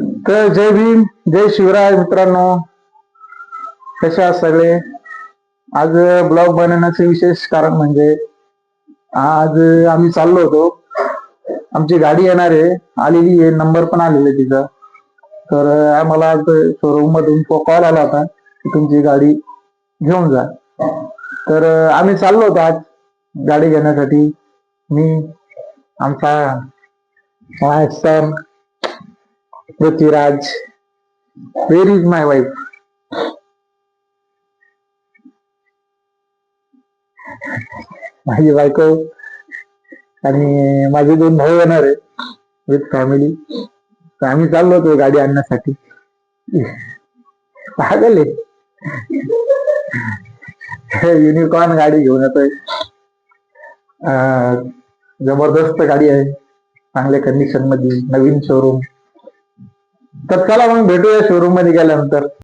तर जय भीम जय शिवराय मित्रांनो. कसे आहात सगळे? आज ब्लॉग बनवण्याचे विशेष कारण म्हणजे आज आम्ही चाललो होतो. आमची गाडी येणार आहे. आलेली आहे. नंबर पण आलेला आहे तिचा. तर आम्हाला आज शोरूम मधून कॉल आला होता की तुमची गाडी घेऊन जा. तर आम्ही चाललो होतो आज गाडी घेण्यासाठी. मी आमचा my son Prithviraj where is my wife माझी बायको आणि माझे दोन भाऊ येणार आहे विथ फॅमिली तर आम्ही चाललो होतो गाडी आणण्यासाठी. पागल आहे. युनिकॉर्न गाडी घेऊन येतोय. अं, जबरदस्त गाडी आहे. चांगल्या कंडिशनमध्ये नवीन शोरूम तर चला मग भेटूया शोरूममध्ये गेल्यानंतर.